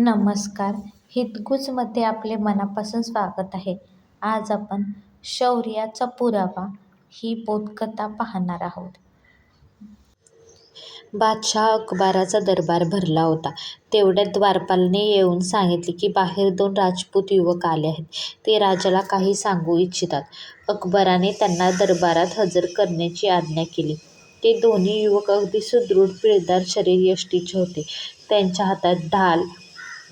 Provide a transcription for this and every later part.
नमस्कार. हितगुजमध्ये आपले मनापासून स्वागत आहे. आज आपण शौर्याचा पुरावा ही बोधकथा पाहणार आहोत. बादशाह अकबराचा दरबार भरला होता. तेवढ्यात द्वारपालने येऊन सांगितले की बाहेर दोन राजपूत युवक आले आहेत. ते राजाला काही सांगू इच्छितात. अकबराने त्यांना दरबारात हजर करण्याची आज्ञा केली. ते दोन्ही युवक अगदी सुदृढ पिळदार शरीरयष्टीचे होते. त्यांच्या हातात ढाल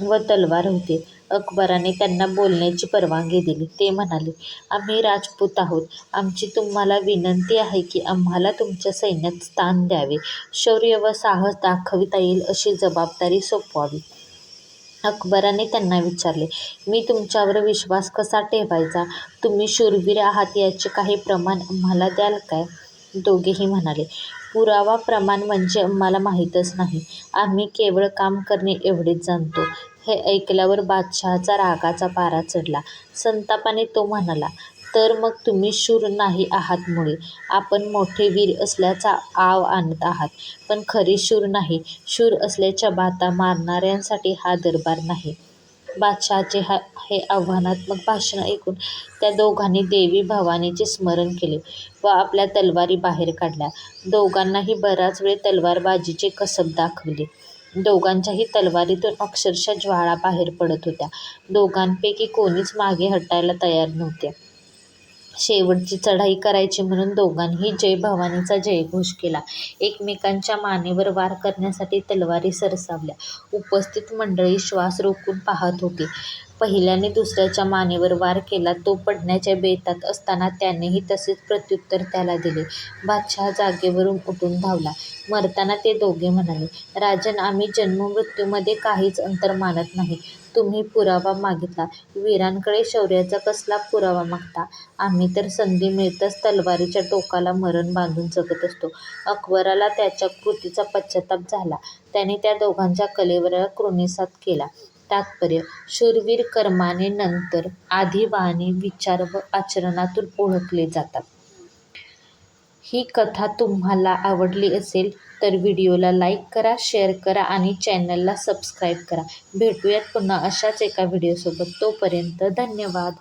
व तलवार होती. अकबराने त्यांना बोलण्याची परवानगी दिली. ते म्हणाले आम्ही राजपूत आहोत. आमची तुम्हाला विनंती आहे की आम्हाला तुमच्या सैन्यात स्थान द्यावे. शौर्य व साहस दाखविता येईल अशी जबाबदारी सोपवावी. अकबराने त्यांना विचारले मी तुमच्यावर विश्वास कसा ठेवायचा? तुम्ही शूरवीर आहात याचे काही प्रमाण आम्हाला द्याल काय? दोघेही म्हणाले पुरावा प्रमाण म्हणजे आम्हाला माहीतच नाही. आम्ही केवळ काम करणे एवढेच जाणतो. हे ऐकल्यावर बादशहाचा रागाचा पारा चढला. संतापाने तो म्हणाला तर मग तुम्ही शूर नाही आहात मुळे. आपण मोठे वीर असल्याचा आव आणत आहात. पण खरे शूर नाही. शूर असल्याच्या बाता मारणाऱ्यांसाठी हा दरबार नाही. बादशहाचे हा हे आव्हानात्मक भाषण ऐकून त्या दोघांनी देवी भवानीचे स्मरण केले व आपल्या तलवारी बाहेर काढल्या. दोघांनाही बराच वेळ तलवारबाजीचे कसब दाखविले. दोघांच्याही तलवारीतून अक्षरशः ज्वाळा बाहेर पडत होत्या. दोघांपैकी कोणीच मागे हटायला तयार नव्हते शेवटची चढाई करायची म्हणून दोघांनी जय भवानीचा जयघोष केला. एकमेकांच्या मानेवर वार करण्यासाठी तलवारी सरसावल्या. उपस्थित मंडळी श्वास रोखून पाहत होती. पहिल्याने दुसऱ्याच्या मानेवर वार केला तो पडण्याच्या बेतात असताना त्यानेही तसेच प्रत्युत्तर त्याला दिले. बादशहा जागेवरून उठून धावला. मरताना ते दोघे म्हणाले राजन आम्ही जन्ममृत्यूमध्ये काहीच अंतर मानत नाही. तुम्ही पुरावा मागितला. वीरांकडे शौर्याचा कसला पुरावा मागता? आम्ही तर संधी मिळताच तलवारीच्या टोकाला मरण बांधून जगत असतो. अकबराला त्याच्या कृतीचा पश्चाताप झाला. त्याने त्या दोघांच्या कलेवराला कृणिसात केला. तात्पर्य शूरवीर कर्माने नंतर आधी विचार व आचरणातून ओळखले जातात. ही कथा तुम्हाला आवडली असेल तर व्हिडिओला लाईक करा शेअर करा आणि चॅनलला सबस्क्राईब करा. भेटूयात पुन्हा अशाच एका व्हिडिओसोबत. तोपर्यंत धन्यवाद.